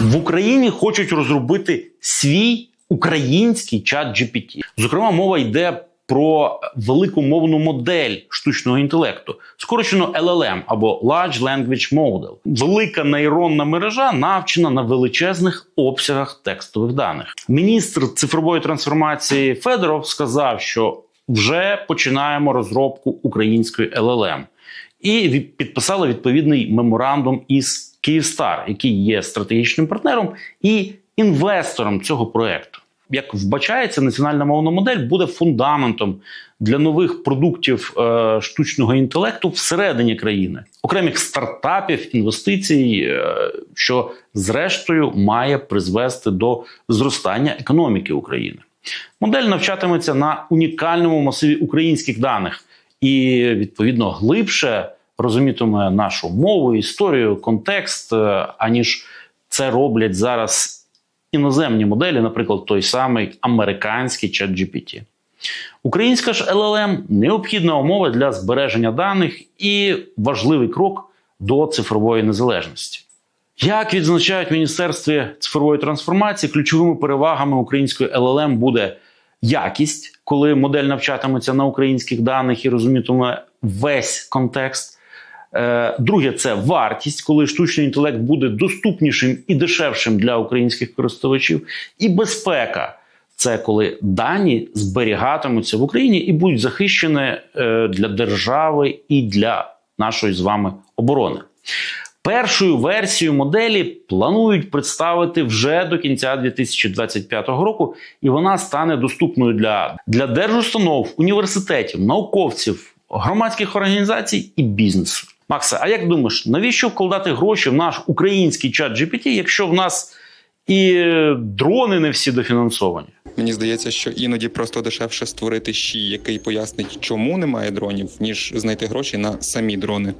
В Україні хочуть розробити свій український чат GPT. Зокрема, мова йде про велику мовну модель штучного інтелекту, скорочено LLM або Large Language Model. Велика нейронна мережа навчена на величезних обсягах текстових даних. Міністр цифрової трансформації Федоров сказав, що вже починаємо розробку української LLM. І підписали відповідний меморандум із Київстар, який є стратегічним партнером і інвестором цього проекту. Як вбачається, національна мовна модель буде фундаментом для нових продуктів е, штучного інтелекту всередині країни, окремих стартапів, інвестицій, е, що зрештою має призвести до зростання економіки України. Модель навчатиметься на унікальному масиві українських даних і відповідно глибше розумітиме нашу мову, історію, контекст, е, аніж це роблять зараз іноземні моделі, наприклад, той самий американський чат GPT. Українська ж LLM – необхідна умова для збереження даних і важливий крок до цифрової незалежності. Як відзначають Міністерстві цифрової трансформації, ключовими перевагами української LLM буде якість, коли модель навчатиметься на українських даних і розумітиме весь контекст. Е, Друге, це вартість, коли штучний інтелект буде доступнішим і дешевшим для українських користувачів, і безпека. Це коли дані зберігатимуться в Україні і будуть захищені е, для держави і для нашої з вами оборони. Першою версію моделі планують представити вже до кінця 2025 року, і вона стане доступною для, для держустанов, університетів, науковців, громадських організацій і бізнесу. Макса, а як думаєш, навіщо вкладати гроші в наш український чат GPT, якщо в нас і дрони не всі дофінансовані? Мені здається, що іноді просто дешевше створити щі, який пояснить, чому немає дронів, ніж знайти гроші на самі дрони.